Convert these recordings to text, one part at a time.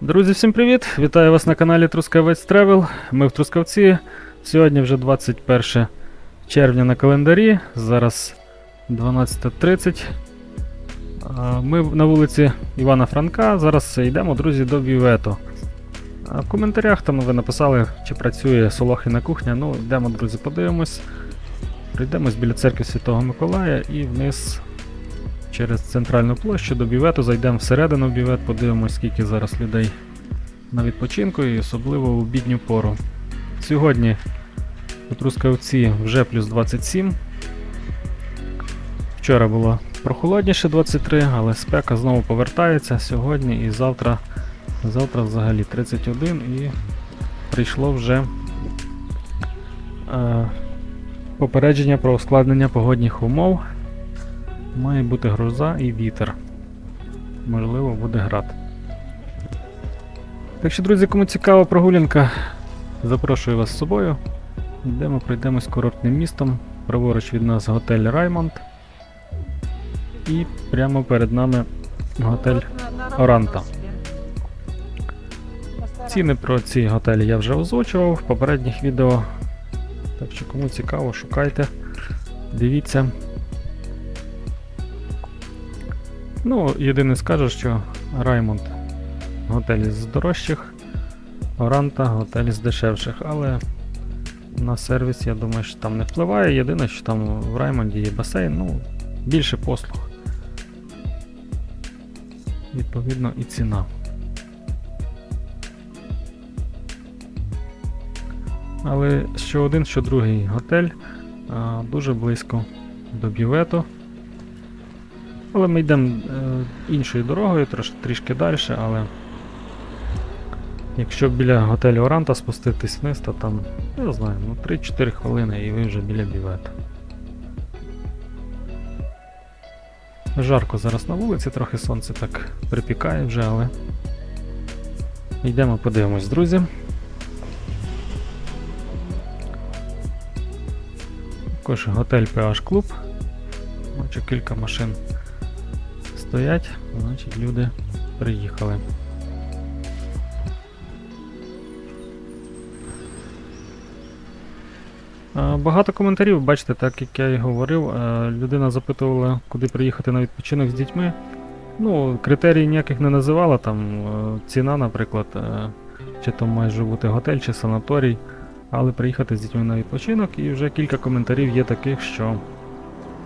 Друзі, всім привіт! Вітаю вас на каналі Трускавець Тревел. Ми в Трускавці. Сьогодні вже 21 червня на календарі. Зараз 12.30. Ми на вулиці Івана Франка. Зараз йдемо, друзі, до. А В коментарях там ви написали, чи працює Солохіна кухня. Ну, йдемо, друзі, подивимось. Прийдемось біля церкви Святого Миколая і вниз через центральну площу до бювету, зайдемо всередину в бювет, подивимось, скільки зараз людей на відпочинку і особливо у бідню пору. Сьогодні у Трускавці вже плюс 27. Вчора було прохолодніше 23, але спека знову повертається сьогодні і завтра, завтра взагалі 31 і прийшло вже е, попередження про ускладнення погодних умов. Має бути гроза і вітер. Можливо, буде град. Так що, друзі, кому цікава прогулянка, запрошую вас з собою. Йдемо, пройдемось курортним містом. Праворуч від нас готель Раймонд. І прямо перед нами готель Оранта. Ціни про ці готелі я вже озвучував в попередніх відео. Так що кому цікаво, шукайте, дивіться. Ну, єдине скажу, що Раймонд готель з дорожчих, Оранта готель з дешевших, але на сервіс, я думаю, що там не впливає. Єдине, що там в Раймонді є басейн, ну, більше послуг. Відповідно, і ціна. Але що один, що другий готель а, дуже близько до бювету. Але ми йдемо е, іншою дорогою, трош, трішки далі, але якщо біля готелю Оранта спуститись вниз, то там, я знаю, ну 3-4 хвилини і ви вже біля бівета. Жарко зараз на вулиці, трохи сонце так припікає вже, але йдемо подивимось, друзі. Також готель PH Club. Бачу кілька машин стоять, значить люди приїхали. Багато коментарів, бачите, так як я і говорив, людина запитувала, куди приїхати на відпочинок з дітьми. Ну, критерій ніяких не називала, там е, ціна, наприклад, е, чи то має бути готель, чи санаторій, але приїхати з дітьми на відпочинок, і вже кілька коментарів є таких, що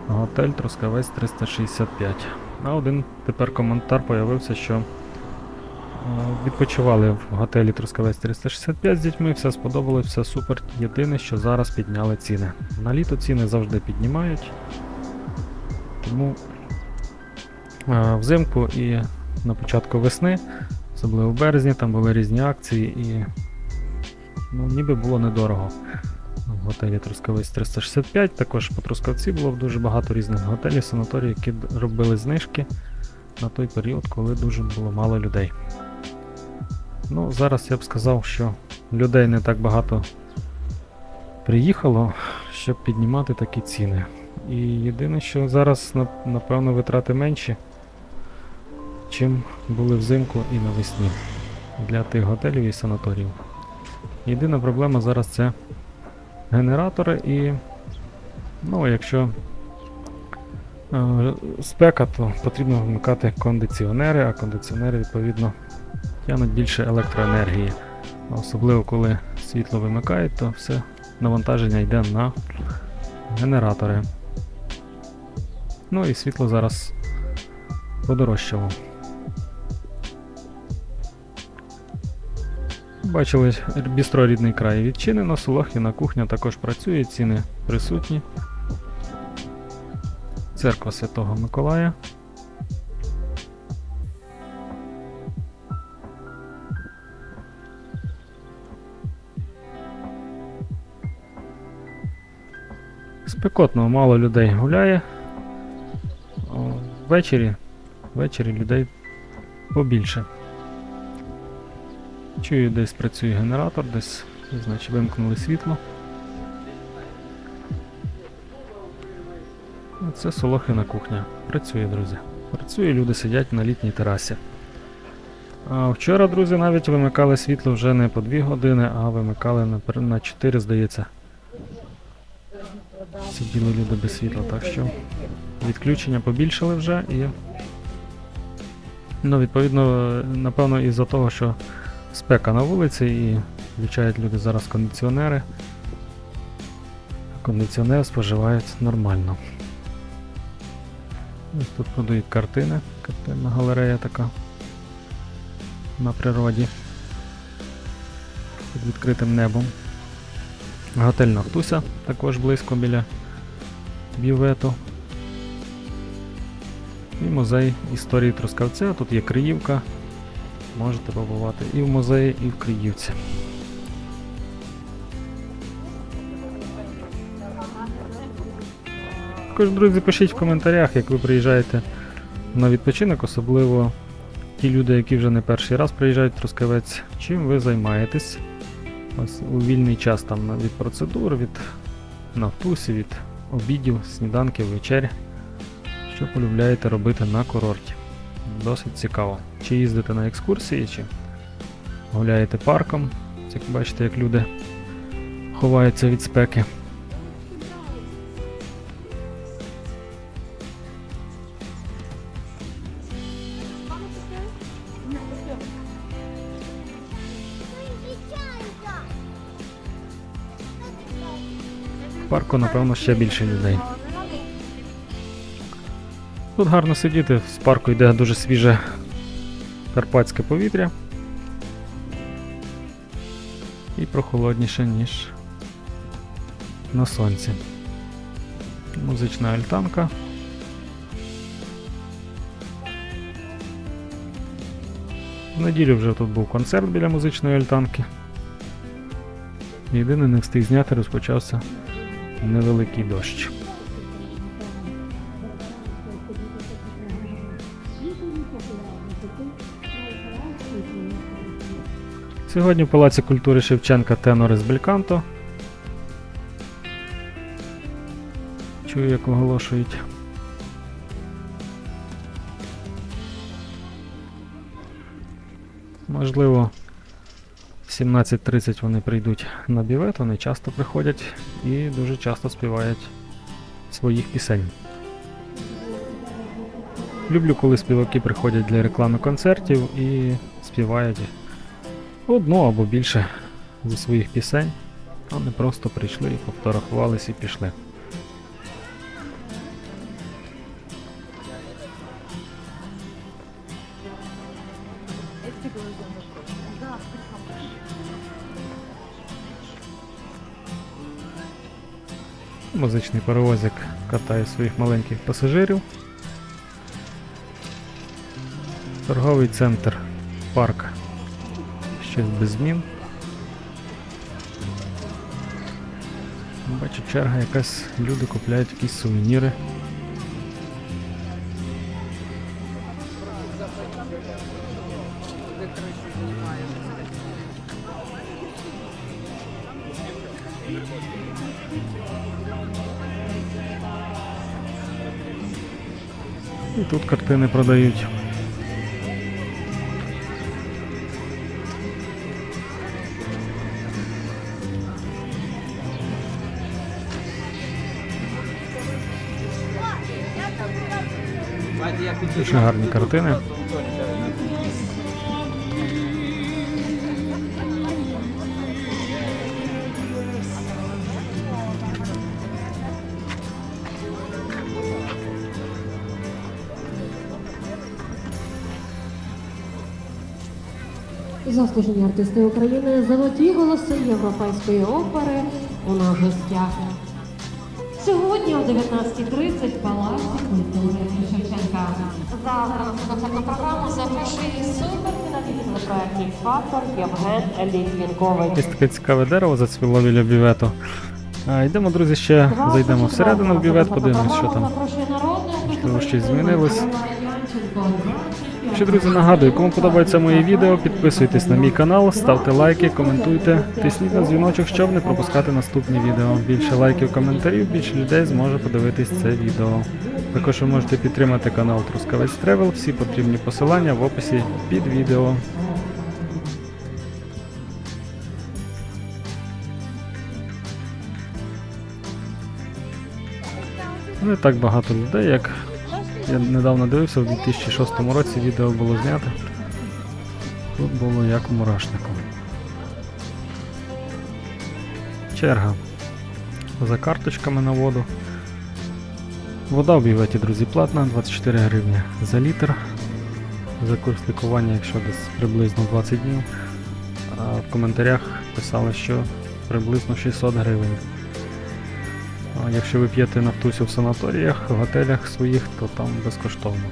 готель Трускавець 365. А один тепер коментар появився, що е, відпочивали в готелі Трускавець 365 з дітьми, все сподобалось, все супер. Єдине, що зараз підняли ціни. На літо ціни завжди піднімають. Тому е, взимку і на початку весни, особливо в березні, там були різні акції і ну, ніби було недорого. Готелі Трускавець 365, також по Трускавці було дуже багато різних готелів, санаторій, які робили знижки на той період, коли дуже було мало людей. Ну, зараз я б сказав, що людей не так багато приїхало, щоб піднімати такі ціни. І єдине, що зараз, напевно, витрати менші, чим були взимку і навесні для тих готелів і санаторіїв. Єдина проблема зараз це генератори і. Ну, якщо е, спека, то потрібно вмикати кондиціонери, а кондиціонери, відповідно, тягнуть більше електроенергії. Особливо коли світло вимикають, то все навантаження йде на генератори. Ну і світло зараз подорожчало. Бачили, бістро рідний край відчинено, Солохіна кухня також працює, ціни присутні. Церква Святого Миколая. Спекотно, мало людей гуляє. Ввечері, ввечері людей побільше. Чую, десь працює генератор, десь, значить, вимкнули світло. Це Солохина кухня. Працює, друзі. Працює, люди сидять на літній терасі. А вчора, друзі, навіть вимикали світло вже не по 2 години, а вимикали на, на 4, здається. Сиділи люди без світла, так що відключення побільшали вже і. Ну, відповідно, напевно, із-за того, що спека на вулиці і включають люди зараз кондиціонери. Кондиціонер споживають нормально. Ось тут продають картини. Картинна галерея така на природі. Під відкритим небом. Готель Нафтуся також близько біля бювету. І музей історії Трускавця. Тут є Криївка. Можете побувати і в музеї, і в Криївці. Також, друзі, пишіть в коментарях, як ви приїжджаєте на відпочинок, особливо ті люди, які вже не перший раз приїжджають в Трускавець, чим ви займаєтесь ось у вільний час там від процедур, від нафтусів, від обідів, сніданків, вечер. Що полюбляєте робити на курорті? Досить цікаво. Чи їздите на екскурсії, чи гуляєте парком. Як бачите, як люди ховаються від спеки. Парку, напевно, ще більше людей. Тут гарно сидіти, з парку йде дуже свіже карпатське повітря. І прохолодніше, ніж на сонці. Музична альтанка. В неділю вже тут був концерт біля музичної альтанки. Єдине не встиг зняти, розпочався невеликий дощ. Сьогодні в Палаці культури Шевченка тенори з Бельканто. Чую, як оголошують. Можливо, в 17.30 вони прийдуть на бівет, вони часто приходять і дуже часто співають своїх пісень. Люблю, коли співаки приходять для реклами концертів і співають одну або більше зі своїх пісень, не просто прийшли і пофотографувались і пішли. Музичний паровозик катає своїх маленьких пасажирів. Торговий центр парк. Щось без змін. Бачу, черга якась, люди купляють якісь сувеніри. І тут картини продають. Дуже гарні картини. Заслужені артисти України, золоті голоси європейської опери у нас гостях. Сьогодні о 19.30 в Палаці на концертну програму запрошує суперфіналіст телепроектів «Фактор» Євген Літвінкович. Ось таке цікаве дерево зацвіло біля бювету. А, йдемо, друзі, ще зайдемо всередину в бювет, подивимось, що там. Можливо, щось змінилось. Ще, друзі, нагадую, кому подобається моє відео, підписуйтесь на мій канал, ставте лайки, коментуйте, тисніть на дзвіночок, щоб не пропускати наступні відео. Більше лайків, коментарів, більше людей зможе подивитись це відео. Також ви можете підтримати канал Трускавець Тревел. Всі потрібні посилання в описі під відео. Ну, Не так багато людей, як я недавно дивився, в 2006 році відео було знято. Тут було як в мурашнику. Черга за карточками на воду. Вода в бюветі, друзі, платна, 24 гривні за літр. За курс лікування, якщо десь приблизно 20 днів. А в коментарях писали, що приблизно 600 гривень. А якщо ви п'єте нафтусю в санаторіях, в готелях своїх, то там безкоштовно.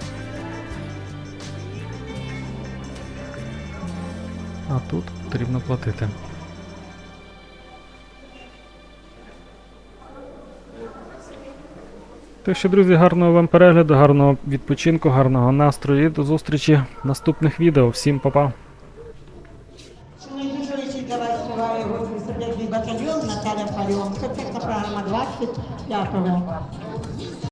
А тут потрібно платити. Так що, друзі, гарного вам перегляду, гарного відпочинку, гарного настрою і до зустрічі в наступних відео. Всім па-па! Шановні журналісти, для вас співає групи «Стрілецький батальйон Наталя Фаріон. Це програма 25-го.